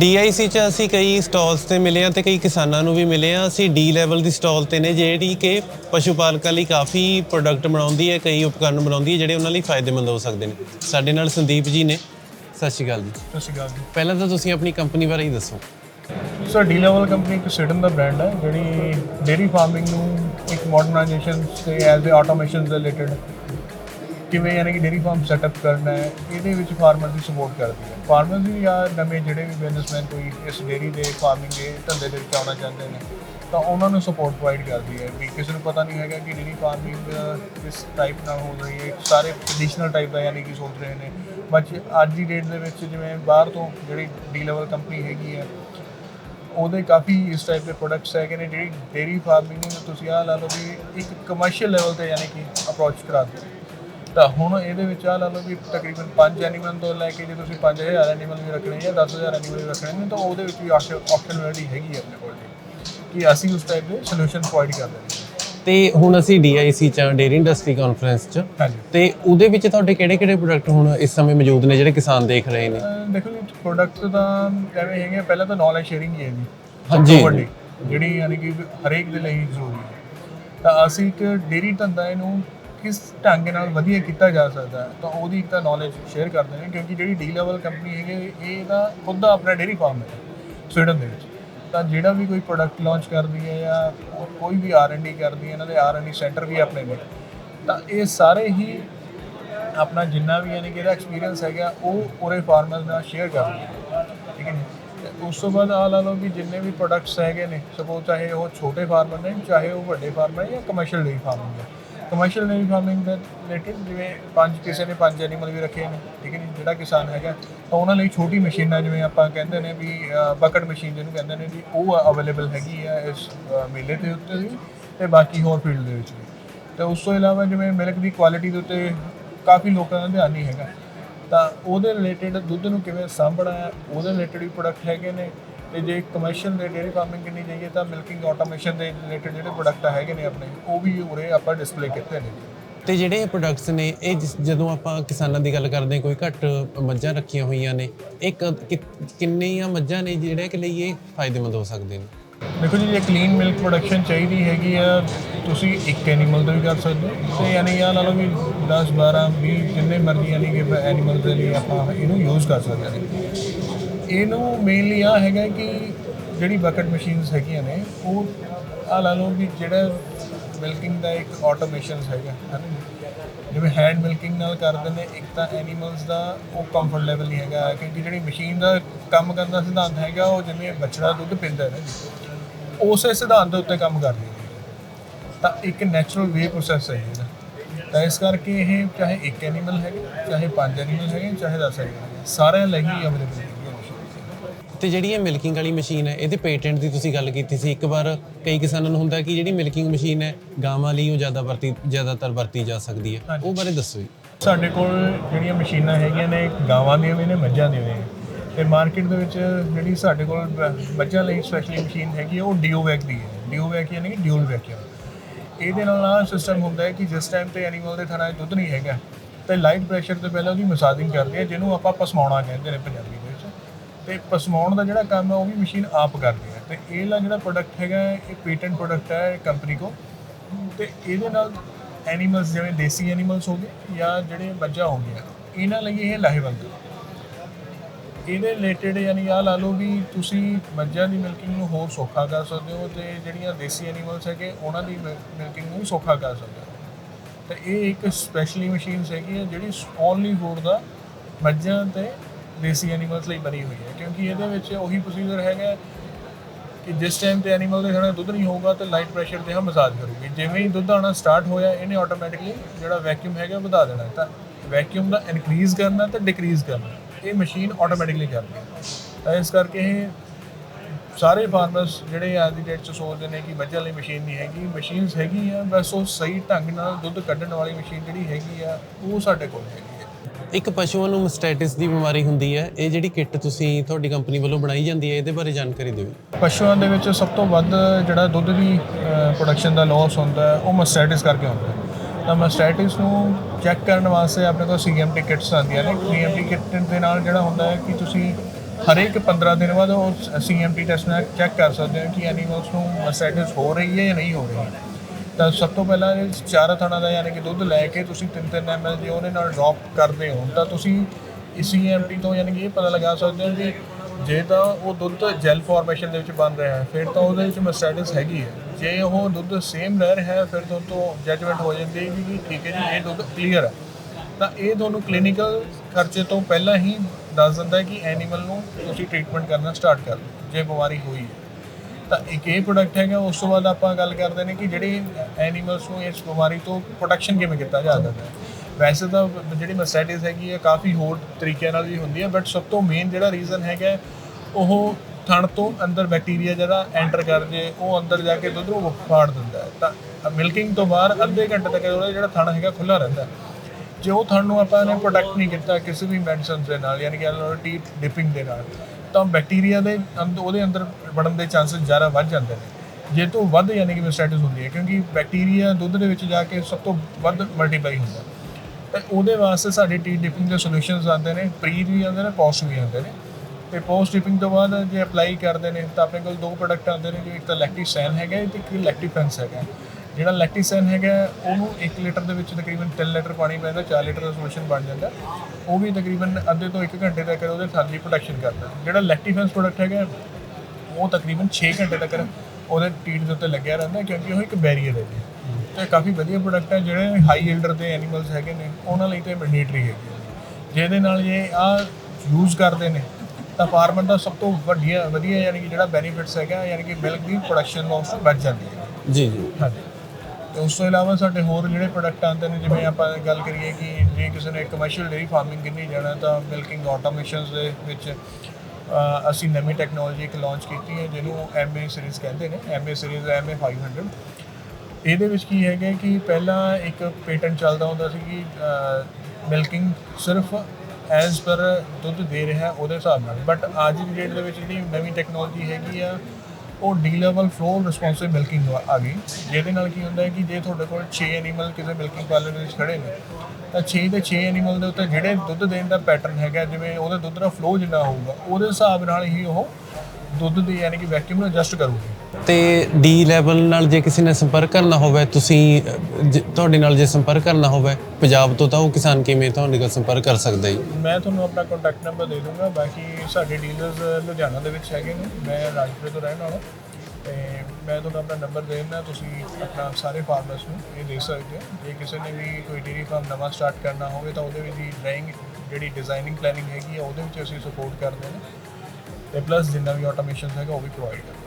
ਡੀਆਈਸੀ ਚ ਅਸੀਂ ਕਈ ਸਟਾਲਸ ਤੇ ਮਿਲੇ ਆ ਤੇ ਕਈ ਕਿਸਾਨਾਂ ਨੂੰ ਵੀ ਮਿਲੇ ਆ ਅਸੀਂ ਡੀ ਲੈਵਲ ਦੀ ਸਟਾਲ ਤੇ ਨੇ ਜਿਹੜੀ ਕਿ ਪਸ਼ੂ ਪਾਲਕਾਂ ਲਈ ਕਾਫੀ ਪ੍ਰੋਡਕਟ ਬਣਾਉਂਦੀ ਹੈ ਕਈ ਉਪਕਰਨ ਬਣਾਉਂਦੀ ਹੈ ਜਿਹੜੇ ਉਹਨਾਂ ਲਈ ਫਾਇਦੇਮੰਦ ਹੋ ਸਕਦੇ ਨੇ। ਸਾਡੇ ਨਾਲ ਸੰਦੀਪ ਜੀ ਨੇ। ਸਤਿ ਸ਼੍ਰੀ ਅਕਾਲ ਜੀ। ਸਤਿ ਸ਼੍ਰੀ ਅਕਾਲ ਜੀ। ਪਹਿਲਾਂ ਤਾਂ ਤੁਸੀਂ ਆਪਣੀ ਕੰਪਨੀ ਬਾਰੇ ਹੀ ਦੱਸੋ। ਸਰ ਡੀ ਲੈਵਲ ਕੰਪਨੀ ਇੱਕ ਸਿਡਨ ਦਾ ਬ੍ਰਾਂਡ ਹੈ ਜਿਹੜੀ ਡੇਰੀ ਫਾਰਮਿੰਗ ਨੂੰ ਇੱਕ ਮਾਡਰਨਾਈਜੇਸ਼ਨ ਤੇ ਐਜ਼ ਏ ਆਟੋਮੇਸ਼ਨ ਦੇ ਰਿਲੇਟਡ ਕਿਵੇਂ ਯਾਨੀ ਕਿ ਡੇਰੀ ਫਾਰਮ ਸੈਟਅਪ ਕਰਨਾ ਹੈ, ਇਹਦੇ ਵਿੱਚ ਫਾਰਮਰ ਦੀ ਸਪੋਰਟ ਕਰਦੀ ਹੈ। ਫਾਰਮਰ ਵੀ ਜਾਂ ਨਵੇਂ ਜਿਹੜੇ ਵੀ ਬਿਜ਼ਨਸਮੈਨ ਕੋਈ ਇਸ ਡੇਰੀ ਦੇ ਫਾਰਮਿੰਗ ਦੇ ਧੰਦੇ ਦੇ ਵਿੱਚ ਆਉਣਾ ਚਾਹੁੰਦੇ ਨੇ, ਤਾਂ ਉਹਨਾਂ ਨੂੰ ਸਪੋਰਟ ਪ੍ਰੋਵਾਈਡ ਕਰਦੀ ਹੈ ਵੀ ਕਿਸੇ ਨੂੰ ਪਤਾ ਨਹੀਂ ਹੈਗਾ ਕਿ ਡੇਰੀ ਫਾਰਮਿੰਗ ਕਿਸ ਟਾਈਪ ਨਾਲ ਹੋ ਰਹੀ ਹੈ। ਸਾਰੇ ਟ੍ਰੈਡੀਸ਼ਨਲ ਟਾਈਪ ਦਾ ਯਾਨੀ ਕਿ ਸੋਚ ਰਹੇ ਨੇ। ਬਟ ਅੱਜ ਦੀ ਡੇਟ ਦੇ ਵਿੱਚ ਜਿਵੇਂ ਬਾਹਰ ਤੋਂ ਜਿਹੜੀ ਡੀ ਲੈਵਲ ਕੰਪਨੀ ਹੈਗੀ ਹੈ, ਉਹਦੇ ਕਾਫੀ ਇਸ ਟਾਈਪ ਦੇ ਪ੍ਰੋਡਕਟਸ ਹੈਗੇ ਨੇ, ਜਿਹੜੀ ਡੇਰੀ ਫਾਰਮਿੰਗ ਨੂੰ ਤੁਸੀਂ ਆਹ ਲਾ ਲਓ ਵੀ ਇੱਕ ਕਮਰਸ਼ੀਅਲ ਲੈਵਲ ਤੇ ਯਾਨੀ ਕਿ ਅਪਰੋਚ ਕਰਾ ਹੋ। ਤਾਂ ਹੁਣ ਇਹਦੇ ਵਿੱਚ ਆਹ ਲਾ ਲਓ ਵੀ ਤਕਰੀਬਨ 5 ਐਨੀਮਲ ਤੋਂ ਲੈ ਕੇ ਜੇ ਤੁਸੀਂ 5000 ਐਨੀਮਲ ਵੀ ਰੱਖਣੇ ਜਾਂ 10000 ਐਨੀਮਲ ਵੀ ਰੱਖਣੇ ਨੇ ਤਾਂ ਉਹਦੇ ਵਿੱਚ ਵੀ ਆਪਸ਼ਨੈਲਿਟੀ ਹੈਗੀ ਹੈ ਆਪਣੇ ਕੋਲ ਜੀ ਕਿ ਅਸੀਂ ਉਸ ਟਾਈਪ ਦੇ ਸੋਲੂਸ਼ਨ ਪ੍ਰੋਵਾਈਡ ਕਰਦੇ ਹਾਂ। ਤੇ ਹੁਣ ਅਸੀਂ ਡੀਆਈਸੀ ਚ ਡੇਰੀ ਇੰਡਸਟਰੀ ਕਾਨਫਰੰਸ ਚ ਤੇ ਉਹਦੇ ਵਿੱਚ ਤੁਹਾਡੇ ਕਿਹੜੇ-ਕਿਹੜੇ ਪ੍ਰੋਡਕਟ ਹੁਣ ਇਸ ਸਮੇਂ ਮੌਜੂਦ ਨੇ ਜਿਹੜੇ ਕਿਸਾਨ ਦੇਖ ਰਹੇ ਨੇ? ਦੇਖੋ ਜੀ ਪ੍ਰੋਡਕਟ ਤਾਂ ਐਵੇਂ ਹੈਗੇ ਆ, ਪਹਿਲਾਂ ਤਾਂ ਨੌਲੇਜ ਸ਼ੇਅਰਿੰਗ ਹੀ ਹੈ ਜੀ। ਹਾਂਜੀ। ਜਿਹੜੀ ਯਾਨੀ ਕਿ ਹਰੇਕ ਦੇ ਲਈ ਜ਼ਰੂਰੀ ਹੈ। ਤਾਂ ਅਸੀਂ ਇੱਕ ਡੇਰੀ ਧੰਦਾ ਇਹਨੂੰ ਕਿਸ ਢੰਗ ਨਾਲ ਵਧੀਆ ਕੀਤਾ ਜਾ ਸਕਦਾ ਹੈ, ਤਾਂ ਉਹਦੀ ਇੱਕ ਤਾਂ ਨੌਲੇਜ ਸ਼ੇਅਰ ਕਰਦੇ ਨੇ, ਕਿਉਂਕਿ ਜਿਹੜੀ ਡੀ ਲੈਵਲ ਕੰਪਨੀ ਹੈਗੀ, ਇਹ ਤਾਂ ਖੁਦ ਦਾ ਆਪਣਾ ਡੇਰੀ ਫਾਰਮ ਹੈ ਸਵੀਡਨ ਦੇ ਵਿੱਚ। ਤਾਂ ਜਿਹੜਾ ਵੀ ਕੋਈ ਪ੍ਰੋਡਕਟ ਲਾਂਚ ਕਰਦੀ ਹੈ ਜਾਂ ਕੋਈ ਵੀ ਆਰ ਐਂਡ ਡੀ ਕਰਦੀ ਹੈ, ਇਹਨਾਂ ਦੇ ਆਰ ਐਂਡ ਡੀ ਸੈਂਟਰ ਵੀ ਆਪਣੇ ਨੇ। ਤਾਂ ਇਹ ਸਾਰੇ ਹੀ ਆਪਣਾ ਜਿੰਨਾ ਵੀ ਯਾਨੀ ਕਿ ਇਹਦਾ ਐਕਸਪੀਰੀਅੰਸ ਹੈਗਾ, ਉਹ ਪੂਰੇ ਫਾਰਮਰਸ ਨਾਲ ਸ਼ੇਅਰ ਕਰਦੇ ਨੇ। ਠੀਕ ਹੈ ਜੀ? ਉਸ ਤੋਂ ਬਾਅਦ ਆ ਲਾ ਲਓ ਵੀ ਜਿੰਨੇ ਵੀ ਪ੍ਰੋਡਕਟਸ ਹੈਗੇ ਨੇ ਸਪੋਜ਼ ਚਾਹੇ ਉਹ ਛੋਟੇ ਫਾਰਮਰ ਨੇ, ਚਾਹੇ ਉਹ ਵੱਡੇ ਫਾਰਮਰ ਨੇ ਜਾਂ ਕਮਰਸ਼ੀਅਲ ਡੇਰੀ ਫਾਰਮਰ ਨੇ ਕਮਰਸ਼ੀਅਲ ਡੇਰੀ ਫਾਰਮਿੰਗ ਦੇ ਰਿਲੇਟਡ ਜਿਵੇਂ ਪੰਜ ਕਿਸੇ ਨੇ ਪੰਜ ਐਨੀਮਲ ਵੀ ਰੱਖੇ ਨੇ, ਠੀਕ ਹੈ ਜੀ, ਜਿਹੜਾ ਕਿਸਾਨ ਹੈਗਾ, ਤਾਂ ਉਹਨਾਂ ਲਈ ਛੋਟੀ ਮਸ਼ੀਨਾਂ ਜਿਵੇਂ ਆਪਾਂ ਕਹਿੰਦੇ ਨੇ ਵੀ ਬਕਟ ਮਸ਼ੀਨ ਜਿਹਨੂੰ ਕਹਿੰਦੇ ਨੇ ਜੀ, ਉਹ ਅਵੇਲੇਬਲ ਹੈਗੀ ਹੈ ਇਸ ਮੇਲੇ ਦੇ ਉੱਤੇ ਵੀ ਤੇ ਬਾਕੀ ਹੋਰ ਫੀਲਡ ਦੇ ਵਿੱਚ ਵੀ। ਤੇ ਉਸ ਤੋਂ ਇਲਾਵਾ ਜਿਵੇਂ ਮਿਲਕ ਦੀ ਕੁਆਲਿਟੀ ਦੇ ਉੱਤੇ ਕਾਫੀ ਲੋਕਾਂ ਦਾ ਧਿਆਨ ਨਹੀਂ ਹੈਗਾ। ਤਾਂ ਉਹਦੇ ਰਿਲੇਟਡ ਦੁੱਧ ਨੂੰ ਕਿਵੇਂ ਸਾਂਭਣਾ ਹੈ, ਉਹਦੇ ਰਿਲੇਟਡ ਵੀ ਪ੍ਰੋਡਕਟ ਹੈਗੇ ਨੇ ਤੇ ਜੇ ਕਮਰਸ਼ੀਅਲ ਦੇ ਡੇਰੀ ਫਾਰਮਿੰਗ ਕਰਨੀ ਚਾਹੀਏ ਤਾਂ ਮਿਲਕਿੰਗ ਆਟੋਮੇਸ਼ਨ ਦੇ ਰਿਲੇਟਡ ਜਿਹੜੇ ਪ੍ਰੋਡਕਟ ਹੈਗੇ ਨੇ ਆਪਣੇ ਉਹ ਵੀ ਉਰੇ ਆਪਾਂ ਡਿਸਪਲੇ ਕੀਤੇ ਨੇ। ਤੇ ਜਿਹੜੇ ਇਹ ਪ੍ਰੋਡਕਟਸ ਨੇ ਇਹ ਜਦੋਂ ਆਪਾਂ ਕਿਸਾਨਾਂ ਦੀ ਗੱਲ ਕਰਦੇ ਕੋਈ ਘੱਟ ਮੱਝਾਂ ਰੱਖੀਆਂ ਹੋਈਆਂ ਨੇ ਇਹ ਕ- ਕਿ- ਕਿੰਨੀਆਂ ਮੱਝਾਂ ਨੇ ਜਿਹੜੇ ਕਿ ਲਈ ਇਹ ਫਾਇਦੇਮੰਦ ਹੋ ਸਕਦੇ ਨੇ? ਦੇਖੋ ਜੀ ਜੇ ਕਲੀਨ ਮਿਲਕ ਪ੍ਰੋਡਕਸ਼ਨ ਚਾਹੀਦੀ ਹੈਗੀ ਆ ਤੁਸੀਂ ਇੱਕ ਐਨੀਮਲ ਤੋਂ ਵੀ ਕਰ ਸਕਦੇ ਹੋ। ਤੇ ਯਾਨੀ ਆ ਲਾ ਲਓ ਵੀ 10 12 20 ਜਿੰਨੇ ਮਰਜ਼ੀ ਯਾਨੀ ਕਿ ਐਨੀਮਲ ਦੇ ਲਈ ਆਪਾਂ ਇਹਨੂੰ ਯੂਜ਼ ਕਰ ਸਕਦੇ ਹਾਂ। ਇਹਨੂੰ ਮੇਨਲੀ ਆ ਹੈਗਾ ਕਿ ਜਿਹੜੀ ਬਕਟ ਮਸ਼ੀਨਸ ਹੈਗੀਆਂ ਨੇ, ਉਹ ਆ ਲਾ ਲਓ ਵੀ ਜਿਹੜਾ ਮਿਲਕਿੰਗ ਦਾ ਇੱਕ ਆਟੋਮੇਸ਼ਨ ਹੈਗਾ ਹੈ ਨਾ ਜਿਵੇਂ ਹੈਂਡ ਮਿਲਕਿੰਗ ਨਾਲ ਕਰਦੇ ਨੇ ਇੱਕ ਤਾਂ ਐਨੀਮਲਸ ਦਾ ਉਹ ਕੰਫਰਟ ਲੈਵਲ ਨਹੀਂ ਹੈਗਾ, ਕਿਉਂਕਿ ਜਿਹੜੀ ਮਸ਼ੀਨ ਦਾ ਕੰਮ ਕਰਨ ਦਾ ਸਿਧਾਂਤ ਹੈਗਾ, ਉਹ ਜਿਵੇਂ ਬੱਚੜਾ ਦੁੱਧ ਪੀਂਦਾ ਹੈ ਨਾ ਜੀ, ਉਸੇ ਸਿਧਾਂਤ ਦੇ ਉੱਤੇ ਕੰਮ ਕਰਦੀ ਹੈ। ਤਾਂ ਇੱਕ ਨੈਚੁਰਲ ਵੇ ਪ੍ਰੋਸੈਸ ਹੈ ਇਹਦਾ। ਤਾਂ ਇਸ ਕਰਕੇ ਇਹ ਚਾਹੇ ਇੱਕ ਐਨੀਮਲ ਹੈਗਾ, ਚਾਹੇ ਪੰਜ ਐਨੀਮਲ ਹੈਗੇ, ਚਾਹੇ 10 ਐਨੀਮਲ ਹੈਗੇ, ਸਾਰਿਆਂ ਲਈ ਹੀ ਅਵੇਲੇਬਲ ਹੈ। ਤੇ ਜਿਹੜੀ ਇਹ ਮਿਲਕਿੰਗ ਵਾਲੀ ਮਸ਼ੀਨ ਹੈ ਇਹਦੇ ਪੇਟੈਂਟ ਦੀ ਤੁਸੀਂ ਗੱਲ ਕੀਤੀ ਸੀ। ਇੱਕ ਵਾਰ ਕਈ ਕਿਸਾਨਾਂ ਨੂੰ ਹੁੰਦਾ ਕਿ ਜਿਹੜੀ ਮਿਲਕਿੰਗ ਮਸ਼ੀਨ ਹੈ ਗਾਵਾਂ ਲਈ ਉਹ ਜ਼ਿਆਦਾ ਵਰਤੀ ਜ਼ਿਆਦਾਤਰ ਵਰਤੀ ਜਾ ਸਕਦੀ ਹੈ। ਉਹ ਬਾਰੇ ਦੱਸੋ ਜੀ। ਸਾਡੇ ਕੋਲ ਜਿਹੜੀਆਂ ਮਸ਼ੀਨਾਂ ਹੈਗੀਆਂ ਨੇ ਗਾਵਾਂ ਦੀਆਂ ਵੀ ਨੇ ਮੱਝਾਂ ਦੀਆਂ ਵੀ ਨੇ। ਤੇ ਮਾਰਕੀਟ ਦੇ ਵਿੱਚ ਜਿਹੜੀ ਸਾਡੇ ਕੋਲ ਮੱਝਾਂ ਲਈ ਸਪੈਸ਼ਲੀ ਮਸ਼ੀਨ ਹੈਗੀ ਹੈ, ਉਹ ਡੀਓਵੈਕ ਦੀ ਹੈ। ਡਿਓ ਵੈਕ ਯਾਨੀ ਕਿ ਡਿਊਲ ਵੈਕਿਊਮ ਇਹਦੇ ਨਾਲ ਆ ਸਿਸਟਮ ਹੁੰਦਾ ਹੈ ਕਿ ਜਿਸ ਟਾਈਮ ਤੇ ਐਨੀਮਲ ਦੇ ਥਣਾ 'ਚ ਦੁੱਧ ਨਹੀਂ ਹੈਗਾ ਤੇ ਲਾਈਟ ਪ੍ਰੈਸ਼ਰ ਤੋਂ ਪਹਿਲਾਂ ਉਹਦੀ ਮਸਾਜਿੰਗ ਕਰਦੇ ਆ ਜਿਹਨੂੰ ਆਪਾਂ ਪਸਮਾਉਣਾ ਕਹਿੰਦੇ ਨੇ ਪੰਜਾਬੀ ਤੇ ਪਸਮਾਉਣ ਦਾ ਜਿਹੜਾ ਕੰਮ ਹੈ ਉਹ ਵੀ ਮਸ਼ੀਨ ਆਪ ਕਰਦੀ ਹੈ। ਤੇ ਇਹ ਲਾ ਜਿਹੜਾ ਪ੍ਰੋਡਕਟ ਹੈਗਾ ਇਹ ਪੇਟੈਂਟ ਪ੍ਰੋਡਕਟ ਹੈ ਕੰਪਨੀ ਕੋ ਤੇ ਇਹਦੇ ਨਾਲ ਐਨੀਮਲਸ ਜਿਵੇਂ ਦੇਸੀ ਐਨੀਮਲਸ ਹੋ ਗਏ ਜਾਂ ਜਿਹੜੇ ਮੱਝਾਂ ਹੋ ਗਈਆਂ ਇਹਨਾਂ ਲਈ ਇਹ ਲਾਹੇਵੰਦ ਇਹਦੇ ਰਿਲੇਟਡ ਯਾਨੀ ਆ ਲਾ ਲਓ ਵੀ ਤੁਸੀਂ ਮੱਝਾਂ ਦੀ ਮਿਲਕਿੰਗ ਨੂੰ ਹੋਰ ਸੌਖਾ ਕਰ ਸਕਦੇ ਹੋ ਤੇ ਜਿਹੜੀਆਂ ਦੇਸੀ ਐਨੀਮਲਸ ਹੈਗੇ, ਉਹਨਾਂ ਦੀ ਮਿਲਕਿੰਗ ਨੂੰ ਵੀ ਸੌਖਾ ਕਰ ਸਕਦੇ ਹੋ। ਤੇ ਇਹ ਇੱਕ ਸਪੈਸ਼ਲੀ ਮਸ਼ੀਨਸ ਹੈਗੀ ਹੈ ਜਿਹੜੀ ਓਨਲੀ ਫੋਰ ਦਾ ਮੱਝਾਂ ਤੇ ਦੇਸੀ ਐਨੀਮਲਸ ਲਈ ਬਣੀ ਹੋਈ ਹੈ, ਕਿਉਂਕਿ ਇਹਦੇ ਵਿੱਚ ਉਹੀ ਪ੍ਰੋਸੀਜਰ ਹੈਗਾ ਕਿ ਜਿਸ ਟਾਈਮ ਤੇ ਐਨੀਮਲ ਦੇ ਥਾਣੇ ਦੁੱਧ ਨਹੀਂ ਹੋਊਗਾ ਤੇ ਲਾਈਟ ਪ੍ਰੈਸ਼ਰ ਤੇ ਹਾਂ ਮਸਾਜ ਕਰੂਗੀ। ਜਿਵੇਂ ਹੀ ਦੁੱਧ ਆਉਣਾ ਸਟਾਰਟ ਹੋਇਆ, ਇਹਨੇ ਆਟੋਮੈਟਿਕਲੀ ਜਿਹੜਾ ਵੈਕਿਊਮ ਹੈਗਾ ਉਹ ਵਧਾ ਦੇਣਾ ਤਾਂ ਵੈਕਿਊਮ ਦਾ ਇਨਕਰੀਜ਼ ਕਰਨਾ ਤੇ ਡਿਕਰੀਜ਼ ਕਰਨਾ, ਇਹ ਮਸ਼ੀਨ ਆਟੋਮੈਟਿਕਲੀ ਕਰਦੀ ਹੈ ਤਾਂ ਇਸ ਕਰਕੇ ਇਹ ਸਾਰੇ ਫਾਰਮਰਸ ਜਿਹੜੇ ਅੱਜ ਦੀ ਡੇਟ 'ਚ ਸੋਚਦੇ ਨੇ ਕਿ ਮੱਝਾਂ ਲਈ ਮਸ਼ੀਨ ਨਹੀਂ ਹੈਗੀ ਮਸ਼ੀਨਸ ਹੈਗੀ ਆ ਬਸ ਉਹ ਸਹੀ ਢੰਗ ਨਾਲ ਦੁੱਧ ਕੱਢਣ ਵਾਲੀ ਮਸ਼ੀਨ ਜਿਹੜੀ ਹੈਗੀ ਆ, ਉਹ ਸਾਡੇ ਕੋਲ ਹੈਗੀ। ਹੈ ਇੱਕ ਪਸ਼ੂਆਂ ਨੂੰ ਮਸਟੈਟਿਸ ਦੀ ਬਿਮਾਰੀ ਹੁੰਦੀ ਹੈ, ਇਹ ਜਿਹੜੀ ਕਿੱਟ ਤੁਸੀਂ ਤੁਹਾਡੀ ਕੰਪਨੀ ਵੱਲੋਂ ਬਣਾਈ ਜਾਂਦੀ ਹੈ, ਇਹਦੇ ਬਾਰੇ ਜਾਣਕਾਰੀ ਦਿਓ। ਪਸ਼ੂਆਂ ਦੇ ਵਿੱਚ ਸਭ ਤੋਂ ਵੱਧ ਜਿਹੜਾ ਦੁੱਧ ਦੀ ਪ੍ਰੋਡਕਸ਼ਨ ਦਾ ਲਾਸ ਹੁੰਦਾ ਹੈ, ਉਹ ਮਸਟੈਟਿਸ ਕਰਕੇ ਹੁੰਦਾ ਹੈ। ਤਾਂ ਮਸਟੈਟਿਸ ਨੂੰ ਚੈੱਕ ਕਰਨ ਵਾਸਤੇ ਆਪਣੇ ਕੋਲ ਸੀਐਮਟੀ ਕਿਟਸ ਆਉਂਦੀਆਂ ਨੇ। ਸੀਐਮਟੀ ਕਿਟ ਦੇ ਨਾਲ ਜਿਹੜਾ ਹੁੰਦਾ ਹੈ ਕਿ ਤੁਸੀਂ ਹਰੇਕ 15 ਦਿਨ ਬਾਅਦ ਉਹ ਸੀਐਮਟੀ ਟੈਸਟ ਨਾਲ ਚੈੱਕ ਕਰ ਸਕਦੇ ਹੋ ਕਿ ਐਨੀਮਲਸ ਨੂੰ ਮਸਟੈਟਿਸ ਹੋ ਰਹੀ ਹੈ ਜਾਂ ਨਹੀਂ ਹੋ ਰਹੀ ਤਾਂ ਸਭ ਤੋਂ ਪਹਿਲਾਂ ਇਹ ਚਾਰ ਥਣਾ ਦਾ ਯਾਨੀ ਕਿ ਦੁੱਧ ਲੈ ਕੇ ਤੁਸੀਂ 3-3 ml ਜੇ ਉਹਦੇ ਨਾਲ ਡ੍ਰੌਪ ਕਰਦੇ ਹੋ। ਤਾਂ ਤੁਸੀਂ ਸੀਐਮਟੀ ਤੋਂ ਯਾਨੀ ਕਿ ਇਹ ਪਤਾ ਲਗਾ ਸਕਦੇ ਹੋ ਕਿ ਜੇ ਤਾਂ ਉਹ ਦੁੱਧ ਜੈਲ ਫਾਰਮੇਸ਼ਨ ਦੇ ਵਿੱਚ ਬਣ ਰਿਹਾ ਹੈ, ਫਿਰ ਤਾਂ ਉਹਦੇ ਵਿੱਚ ਮਸਟੈਟਸ ਹੈਗੀ ਹੈ। ਜੇ ਉਹ ਦੁੱਧ ਸੇਮ ਰਹਿ ਰਿਹਾ ਹੈ, ਫਿਰ ਤੋਂ ਤੋਂ ਜਜਮੈਂਟ ਹੋ ਜਾਂਦੀ ਹੈ ਕਿ ਠੀਕ ਹੈ ਜੀ, ਇਹ ਦੁੱਧ ਕਲੀਅਰ ਹੈ। ਤਾਂ ਇਹ ਤੁਹਾਨੂੰ ਕਲੀਨਿਕਲ ਖਰਚੇ ਤੋਂ ਪਹਿਲਾਂ ਹੀ ਦੱਸ ਦਿੰਦਾ ਹੈ ਕਿ ਐਨੀਮਲ ਨੂੰ ਤੁਸੀਂ ਟ੍ਰੀਟਮੈਂਟ ਕਰਨਾ ਸਟਾਰਟ ਕਰ ਦਿਓ, ਜੇ ਬਿਮਾਰੀ ਹੋਈ ਹੈ। ਤਾਂ ਇੱਕ ਇਹ ਪ੍ਰੋਡਕਟ ਹੈਗਾ, ਉਸ ਤੋਂ ਬਾਅਦ ਆਪਾਂ ਗੱਲ ਕਰਦੇ ਨੇ ਕਿ ਜਿਹੜੀ ਐਨੀਮਲਸ ਨੂੰ ਇਸ ਬਿਮਾਰੀ ਤੋਂ ਪ੍ਰੋਟੈਕਸ਼ਨ ਕਿਵੇਂ ਕੀਤਾ ਜਾ ਸਕਦਾ ਹੈ। ਵੈਸੇ ਤਾਂ ਜਿਹੜੀ ਮਸਟੈਟਿਸ ਹੈਗੀ ਹੈ ਕਾਫੀ ਹੋਰ ਤਰੀਕਿਆਂ ਨਾਲ ਵੀ ਹੁੰਦੀ ਹੈ ਬਟ ਸਭ ਤੋਂ ਮੇਨ ਜਿਹੜਾ ਰੀਜ਼ਨ ਹੈਗਾ, ਉਹ ਥਣ ਤੋਂ ਅੰਦਰ ਬੈਕਟੀਰੀਆ ਜਿਹੜਾ ਐਂਟਰ ਕਰ ਜੇ, ਉਹ ਅੰਦਰ ਜਾ ਕੇ ਦੁੱਧ ਨੂੰ ਫਾੜ ਦਿੰਦਾ ਹੈ। ਤਾਂ ਮਿਲਕਿੰਗ ਤੋਂ ਬਾਅਦ ਅੱਧੇ ਘੰਟੇ ਤੱਕ ਜਿਹੜਾ ਥਣ ਹੈਗਾ ਖੁੱਲਾ ਰਹਿੰਦਾ ਜੇ ਉਹ ਥਣ ਨੂੰ ਆਪਾਂ ਨੇ ਪ੍ਰੋਟੈਕਟ ਨਹੀਂ ਕੀਤਾ ਕਿਸੇ ਵੀ ਮੈਡੀਸਨ ਦੇ ਨਾਲ, ਯਾਨੀ ਕਿ ਟੀ ਡਿਪਿੰਗ ਦੇ ਨਾਲ ਤਾਂ ਬੈਕਟੀਰੀਆ ਦੇ ਅੰਦਰ ਉਹਦੇ ਅੰਦਰ ਵੜਨ ਦੇ ਚਾਂਸਸ ਜ਼ਿਆਦਾ ਵੱਧ ਜਾਂਦੇ ਨੇ। ਜੇ ਤੋਂ ਵੱਧ ਯਾਨੀ ਕਿ ਮਿਸਟੈਟਿਸ ਹੁੰਦੀ ਹੈ, ਕਿਉਂਕਿ ਬੈਕਟੀਰੀਆ ਦੁੱਧ ਦੇ ਵਿੱਚ ਜਾ ਕੇ ਸਭ ਤੋਂ ਵੱਧ ਮਲਟੀਪਲਾਈ ਹੁੰਦਾ। ਤੇ ਉਹਦੇ ਵਾਸਤੇ ਸਾਡੇ ਟੀ ਡਿਪਿੰਗ ਦੇ ਸੋਲੂਸ਼ਨਸ ਆਉਂਦੇ ਨੇ ਪ੍ਰੀ ਵੀ ਆਉਂਦੇ ਨੇ ਪੋਸਟ ਵੀ ਆਉਂਦੇ ਨੇ। ਤੇ ਪੋਸਟ ਡਿਪਿੰਗ ਤੋਂ ਬਾਅਦ ਜੇ ਅਪਲਾਈ ਕਰਦੇ ਨੇ, ਤਾਂ ਆਪਣੇ ਕੋਲ ਦੋ ਪ੍ਰੋਡਕਟ ਆਉਂਦੇ ਨੇ, ਜੋ ਇੱਕ ਤਾਂ ਲੈਕਟੀਸੈਨ ਹੈਗਾ ਤੇ ਇੱਕ ਲੈਕਟੀਫੈਂਸ ਹੈਗਾ। ਜਿਹੜਾ ਲੈਕਟੀਸੈਨ ਹੈਗਾ ਉਹਨੂੰ 1 ਲੀਟਰ ਦੇ ਵਿੱਚ ਤਕਰੀਬਨ 3 ਲੀਟਰ ਪਾਣੀ ਪੈਂਦਾ 4 ਲੀਟਰ ਦਾ ਸੋਲੂਸ਼ਨ ਬਣ ਜਾਂਦਾ। ਉਹ ਵੀ ਤਕਰੀਬਨ ਅੱਧੇ ਤੋਂ 1 ਘੰਟੇ ਤੱਕ ਉਹਦੇ ਥਰਮਲੀ ਪ੍ਰੋਟੈਕਸ਼ਨ ਕਰਦਾ। ਜਿਹੜਾ ਲੈਕਟੀਫੈਂਸ ਪ੍ਰੋਡਕਟ ਹੈਗਾ ਉਹ ਤਕਰੀਬਨ 6 ਘੰਟੇ ਤੱਕ ਉਹਦੇ ਟੀਟ ਦੇ ਉੱਤੇ ਲੱਗਿਆ ਰਹਿੰਦਾ ਕਿਉਂਕਿ ਉਹ ਇੱਕ ਬੈਰੀਅਰ ਹੈ। ਤੇ ਕਾਫੀ ਵਧੀਆ ਪ੍ਰੋਡਕਟ ਹੈ ਜਿਹੜੇ ਹਾਈ ਈਲਡਰ ਦੇ ਐਨੀਮਲਸ ਹੈਗੇ ਨੇ ਉਹਨਾਂ ਲਈ ਤੇ ਮੈਂਡੇਟਰੀ ਹੈ। ਜਿਹਦੇ ਨਾਲ ਇਹ ਆ ਯੂਜ਼ ਕਰਦੇ ਨੇ ਤਾਂ ਫਾਰਮਰ ਦਾ ਸਭ ਤੋਂ ਵਧੀਆ ਵਧੀਆ ਯਾਨੀ ਕਿ ਜਿਹੜਾ ਬੈਨੀਫਿਟਸ ਹੈਗਾ ਯਾਨੀ ਕਿ ਮਿਲਕ ਦੀ ਪ੍ਰੋਡਕਸ਼ਨ ਲਾਸ ਬਚ ਜਾਂਦੀ ਹੈ। ਜੀ ਜੀ। ਹਾਂਜੀ। ਤੇ ਉਸ ਤੋਂ ਇਲਾਵਾ ਸਾਡੇ ਹੋਰ ਜਿਹੜੇ ਪ੍ਰੋਡਕਟ ਆਉਂਦੇ ਨੇ, ਜਿਵੇਂ ਆਪਾਂ ਗੱਲ ਕਰੀਏ ਕਿ ਜੇ ਕਿਸੇ ਨੇ ਕਮਰਸ਼ੀਅਲ ਡੇਰੀ ਫਾਰਮਿੰਗ ਕਰਨੀ ਜਾਣਾ, ਤਾਂ ਮਿਲਕਿੰਗ ਆਟੋਮੇਸ਼ਨਸ ਦੇ ਵਿੱਚ ਅਸੀਂ ਨਵੀਂ ਟੈਕਨੋਲੋਜੀ ਇੱਕ ਲਾਂਚ ਕੀਤੀ ਹੈ, ਜਿਹਨੂੰ ਐਮਏ ਸੀਰੀਜ਼ ਕਹਿੰਦੇ ਨੇ। ਐਮਏ ਸੀਰੀਜ਼ ਐਮਏ 500 ਇਹਦੇ ਵਿੱਚ ਕੀ ਹੈਗਾ ਕਿ ਪਹਿਲਾਂ ਇੱਕ ਪੇਟੈਂਟ ਚੱਲਦਾ ਹੁੰਦਾ ਸੀ ਕਿ ਮਿਲਕਿੰਗ ਸਿਰਫ ਐਜ਼ ਪਰ ਦੁੱਧ ਦੇ ਰਿਹਾ ਉਹਦੇ ਹਿਸਾਬ ਨਾਲ। ਬਟ ਅੱਜ ਦੀ ਡੇਟ ਦੇ ਵਿੱਚ ਜਿਹੜੀ ਨਵੀਂ ਟੈਕਨੋਲੋਜੀ ਹੈਗੀ ਆ ਉਹ D level flow responsive milking ਆ ਗਈ। ਜਿਹਦੇ ਨਾਲ ਕੀ ਹੁੰਦਾ ਹੈ ਕਿ ਜੇ ਤੁਹਾਡੇ ਕੋਲ 6 ਐਨੀਮਲ ਕਿਸੇ ਮਿਲਕਿੰਗ ਪਾਰਲਰ ਦੇ ਵਿੱਚ ਖੜੇ ਨੇ, ਤਾਂ 6 ਦੇ 6 ਐਨੀਮਲ ਦੇ ਉੱਤੇ ਜਿਹੜੇ ਦੁੱਧ ਦੇਣ ਦਾ ਪੈਟਰਨ ਹੈਗਾ, ਜਿਵੇਂ ਉਹਦੇ ਦੁੱਧ ਦਾ ਫਲੋ ਜਿੰਨਾ ਹੋਊਗਾ, ਉਹਦੇ ਹਿਸਾਬ ਨਾਲ ਹੀ ਉਹ ਦੁੱਧ ਦੀ ਯਾਨੀ ਕਿ ਵੈਕਿਊਮ ਨੂੰ ਐਡਜਸਟ ਕਰੂਗੀ। ਤੇ ਡੀ ਲੈਵਲ ਨਾਲ ਜੇ ਕਿਸੇ ਨੇ ਸੰਪਰਕ ਕਰਨਾ ਹੋਵੇ ਤੁਸੀਂ ਜ- ਤੁਹਾਡੇ ਨਾਲ ਜੇ ਸੰਪਰਕ ਕਰਨਾ ਹੋਵੇ ਪੰਜਾਬ ਤੋਂ ਤਾਂ ਉਹ ਕਿਸਾਨ ਕਿਵੇਂ ਤੁਹਾਡੇ ਨਾਲ ਸੰਪਰਕ ਕਰ ਸਕਦਾ ਹੈ ਮੈਂ ਤੁਹਾਨੂੰ ਆਪਣਾ ਕੰਟੈਕਟ ਨੰਬਰ ਦੇ ਦੂੰਗਾ ਬਾਕੀ ਸਾਡੇ ਡੀਲਰਸ ਲੁਧਿਆਣਾ ਦੇ ਵਿੱਚ ਹੈਗੇ ਨੇ। ਮੈਂ ਰਾਜਪੁਰੇ ਤੋਂ ਰਹਿਣ ਵਾਲਾ ਤੇ ਮੈਂ ਤੁਹਾਨੂੰ ਆਪਣਾ ਨੰਬਰ ਦੇ ਦਿੰਦਾ ਤੁਸੀਂ ਆਪਣਾ ਸਾਰੇ ਫਾਰਮਰਸ ਨੂੰ ਇਹ ਦੇ ਸਕਦੇ ਹੋ। ਜੇ ਕਿਸੇ ਨੇ ਵੀ ਕੋਈ ਡੇਰੀ ਫਾਰਮ ਨਵਾਂ ਸਟਾਰਟ ਕਰਨਾ ਹੋਵੇ ਤਾਂ ਉਹਦੇ ਵਿੱਚ ਦੀ ਡਰਾਇੰਗ ਜਿਹੜੀ ਡਿਜ਼ਾਈਨਿੰਗ ਪਲੈਨਿੰਗ ਹੈਗੀ ਆ ਉਹਦੇ ਵਿੱਚ ਅਸੀਂ ਸਪੋਰਟ ਕਰਦੇ ਹਾਂ। ਤੇ ਪਲੱਸ ਜਿੰਨਾ ਵੀ ਆਟੋਮੇਸ਼ਨ ਹੈਗਾ ਉਹ ਵੀ ਪ੍ਰੋਵਾਈਡ ਕਰਦੇ।